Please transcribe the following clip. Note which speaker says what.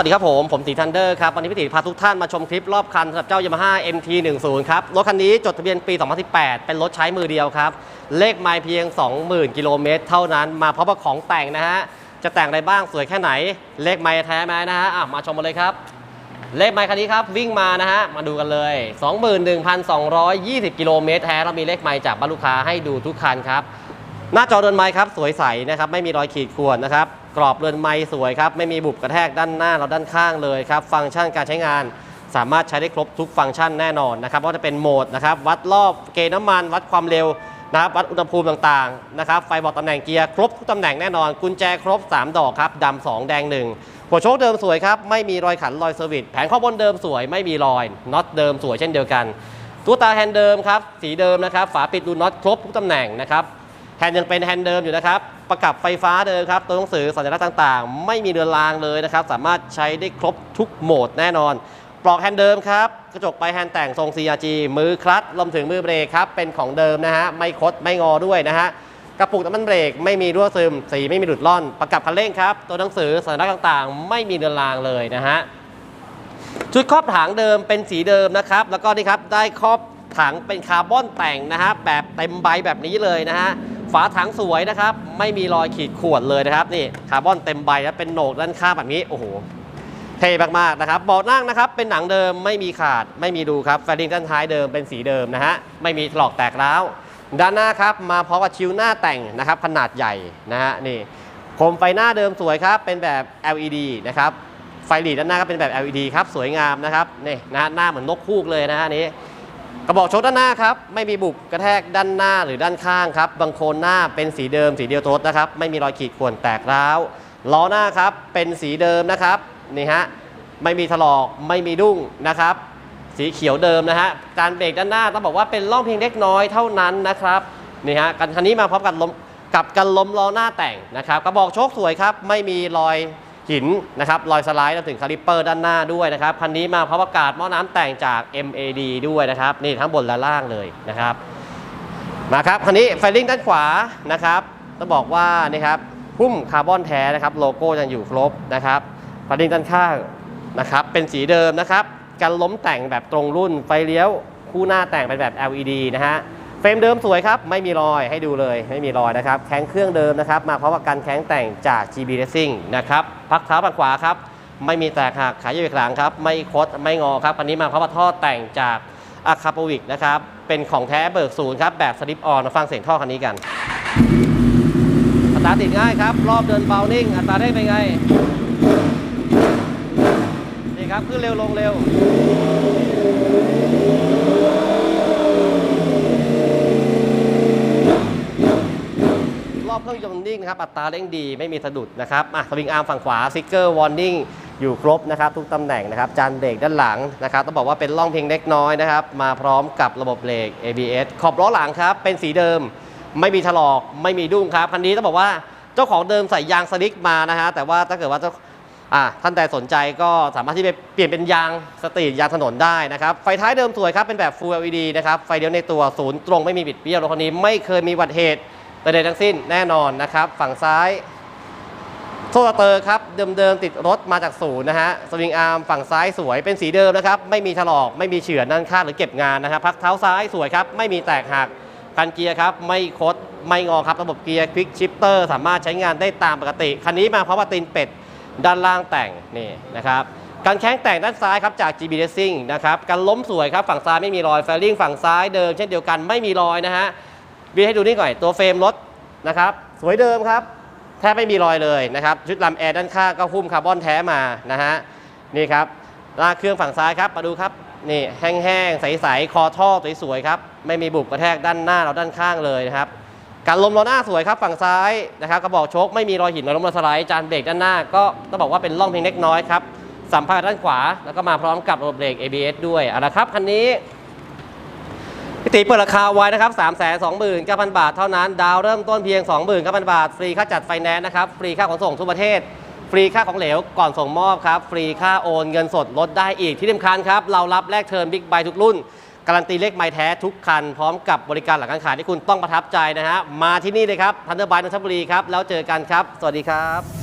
Speaker 1: วัสดีครับผม ผมตีทันเดอร์ครับ วันนี้พี่ตีพาทุกท่านมาชมคลิปรอบคันสำหรับเจ้า Yamaha MT10 ครับ รถคันนี้จดทะเบียนปี 2018 เป็นรถใช้มือเดียวครับ เลขไมล์เพียง 20,000 กิโลเมตรเท่านั้นมาพร้อมกับของแต่งนะฮะ จะแต่งอะไรบ้างสวยแค่ไหน เลขไมล์แท้ไหมนะฮะมาชมมาเลยครับ เลขไมล์คันนี้ครับ วิ่งมานะฮะ มาดูกันเลย 21,220 กิโลเมตรแท้เรามีเลขไมล์จากบ้านลูกค้าให้ดูทุกคันครับหน้าจอเรือนไม้ครับสวยใสนะครับไม่มีรอยขีดข่วนนะครับ กรอบเรือนไม้สวยครับ ไม่มีบุบกระแทกด้านหน้าเราด้านข้างเลยครับ ฟังก์ชันการใช้งานสามารถใช้ได้ครบทุกฟังก์ชันแน่นอนนะครับว่าจะเป็นโหมดนะครับ วัดรอบเกณฑ์น้ำมัน วัดความเร็วนะครับวัดอุณหภูมิต่างๆนะครับไฟบอกตำแหน่งเกียร์ครบทุกตำแหน่งแน่นอน กุญแจครบ 3 ดอกครับดำสองแดงหนึ่งหัวโชคเดิมสวยครับ ไม่มีรอยขันรอยเซอร์วิสแผงข้อบนเดิมสวยไม่มีรอยน็อตเดิมสวยเช่นเดียวกันตัวตาแฮนด์เดิมครับสีเดิมนะครับฝาปิดดูน็อตครบทุกตำแหน่งนะครับ แฮนด์ยังเป็นแฮนด์เดิมอยู่นะครับ ประกับไฟฟ้าเดิมครับ ตัวหนังสือสัญลักษณ์ต่างๆ ไม่มีเรือนรางเลยนะครับ สามารถใช้ได้ครบทุกโหมดแน่นอน ปลอกแฮนด์เดิมครับ กระจกไปแฮนด์แต่งทรง CRG มือคลัตช์รวมถึงมือเบรกครับ เป็นของเดิมนะฮะ ไม่คดไม่งอด้วยนะฮะ กระปุกน้ำมันเบรกไม่มีรั่วซึม สีไม่มีหลุดล่อน ประกับคันเร่งครับ ตัวหนังสือสัญลักษณ์ต่างๆ ไม่มีเรือนรางเลยนะฮะ ชุดครอบถังเดิมเป็นสีเดิมนะครับ แล้วก็นี่ครับได้ครอบถังเป็นคาร์บอนแต่งนะฮะ แบบเต็มใบแบบนี้เลยนะฮะ ฝาถังสวยนะครับ ไม่มีรอยขีดข่วนเลยนะครับนี่คาร์บอนเต็มใบแล้วเป็นโหนกด้านข้างแบบนี้โอ้โหเท่มากๆนะครับเบาะนั่งนะครับเป็นหนังเดิมไม่มีขาดไม่มีดูครับแฟลิงด้านท้ายเดิมเป็นสีเดิมนะฮะไม่มีถลอกแตกร้าวด้านหน้าครับมาพร้อมกับชิวหน้าแต่งนะครับขนาดใหญ่นะฮะนี่โคมไฟหน้าเดิมสวยครับเป็นแบบ LED นะครับไฟหลีด้านหน้าก็เป็นแบบ LED ครับสวยงามนะครับนี่นะหน้าเหมือนนกคูกเลยนะฮะนี้ ระบอกโชคด้านหน้าครับไม่มีบุบกระแทกด้านหน้าหรือด้านข้างครับบางโคนหน้าเป็นสีเดิมสีเดียวทษนะครับ ไม่มีรอยขีดข่วนแตกร้าวล้อหน้าครับเป็นสีเดิมนะครับนี่ฮะไม่มีถลอกไม่มีดุ้งนะครับ สีเขียวเดิมนะฮะการเบรกด้านหน้าต้องบอกว่าเป็นร่องเพียงเล็กน้อยเท่านั้นนะครับนี่ฮะกันคันนี้มาพร้อมกับลมกับกันล้มล้อหน้าแต่งนะครับกระบอกโชคสวยครับไม่มีรอย หินนะครับรอยสไลด์รวถึงคาลิปเปอร์ด้านหน้าด้วยนะครับคันนี้มาพร้อมอากาศหม้อน้ำแต่งจาก MAD ด้วยนะครับนี่ทั้งบนและล่างเลยนะครับมาครับคันนี้ไฟลิ่งด้านขวานะครับต้องบอกว่านี่ครับหุ้มคาร์บอนแท้นะครับโลโก้ยังอยู่ครบนะครับไฟลิ่งด้านข้างนะครับเป็นสีเดิมนะครับกันล้มแต่งแบบตรงรุ่นไฟเลี้ยวคู่หน้าแต่งเป็นแบบ LED นะฮะ เฟรมเดิมสวยครับ ไม่มีรอยให้ดูเลยไม่มีรอยนะครับ แข้งเครื่องเดิมนะครับ มาพร้อมกับการแข้งแต่งจาก GB Racing นะครับ พักเท้าฝั่งขวาครับ ไม่มีแตกหักขายอยู่หลังครับ ไม่คดไม่งอครับอันนี้มาพร้อมกับท่อแต่งจากอาคาโปวิกนะครับ เป็นของแท้เบิกศูนย์ครับ แบบสลิปออนฟังเสียงท่อคันนี้กันสตร์ทติดง่ายครับ รอบเดินเบานิ่ง อัตราเร่งเป็นไง นี่ครับขึ้นเร็วลงเร็ว รอบ เครื่องยนต์นิ่งนะครับ อัตราเร่งดีไม่มีสะดุดนะครับอะสวิงอาร์มฝั่งขวาซิกเกอร์วอร์นิ่งอยู่ครบนะครับ ทุกตำแหน่งนะครับ จานเบรกด้านหลังนะครับต้องบอกว่าเป็นร่องเพียงเล็กน้อยนะครับ มาพร้อมกับระบบเบรก ABS ขอบล้อหลังครับ เป็นสีเดิม ไม่มีถลอก ไม่มีดุ้งครับคันนี้ต้องบอกว่าเจ้าของเดิมใส่ยางสลิกมานะฮะแต่ว่าถ้าเกิดว่าเจ้าอะท่านใดสนใจก็สามารถที่ไปเปลี่ยนเป็นยางสตรีทยางถนนได้นะครับ ไฟท้ายเดิมสวยครับเป็นแบบ Full LED นะครับไฟเดียวในตัวศูนย์ตรงไม่มีบิดเบี้ยวรถคันนี้ไม่เคยมีอุบัติเหตุ ใดทั้งสิ้นแน่นอนนะครับ ฝั่งซ้ายโซ่เตอร์ครับเดิมๆติดรถมาจากศูนย์นะฮะสวิงอาร์มฝั่งซ้ายสวยเป็นสีเดิมนะครับ ไม่มีถลอกไม่มีเฉือนด้านข้างหรือเก็บงานนะครับพักเท้าซ้ายสวยครับ ไม่มีแตกหักคันเกียร์ครับไม่คดไม่งอครับระบบเกียร์ควิกชิปเตอร์สามารถใช้งานได้ตามปกติ คันนี้มาเพร้อมกับตีนเป็ดด้านล่างแต่งนี่นะครับการแข้งแต่งด้านซ้ายครับจาก GB Racing นะครับการล้มสวยครับฝั่งซ้ายไม่มีรอยแฟลิ่งฝั่งซ้ายเดิมเช่นเดียวกันไม่มีรอยนะฮะ วีให้ดูนี่ก่อนตัวเฟรมรถนะครับ สวยเดิมครับ แทบไม่มีรอยเลยนะครับ ชุดลำแอร์ด้านข้างก็หุ้มคาร์บอนแท้มานะฮะ นี่ครับลากเครื่องฝั่งซ้ายครับมาดูครับนี่แห้งๆ ใสๆ คอท่อสวยๆครับ ไม่มีบุบกระแทกด้านหน้าเราด้านข้างเลยนะครับการลมล้อหน้าสวยครับฝั่งซ้ายนะครับกระบอกโชคไม่มีรอยหินรอยล้มรอยสไลด์จานเบรกด้านหน้าก็ต้องบอกว่าเป็นร่องเพียงเล็กน้อยครับสัมผัสด้านขวา แล้วก็มาพร้อมกับระบบเบรก ABS ด้วยเอาละครับคันนี้ พี่ตีเปิดราคาไว้นะครับ 3 2 9 0 0 0 บาทเท่านั้น ดาวเริ่มต้นเพียง 29,000 บาท ฟรีค่าจัดไฟแนนซ์นะครับ ฟรีค่าขนส่งทั่วประเทศ ฟรีค่าของเหลวก่อนส่งมอบครับ ฟรีค่าโอนเงินสดลดได้อีกที่สำคัญครับ เรารับแลกเทิร์นบิ๊กไบทุกรุ่น การันตีเลขไม้แท้ทุกคัน พร้อมกับบริการหลังการขายที่คุณต้องประทับใจนะฮะ มาที่นี่เลยครับทันเดอร์บายนนทบุรีครับ แล้วเจอกันครับ สวัสดีครับ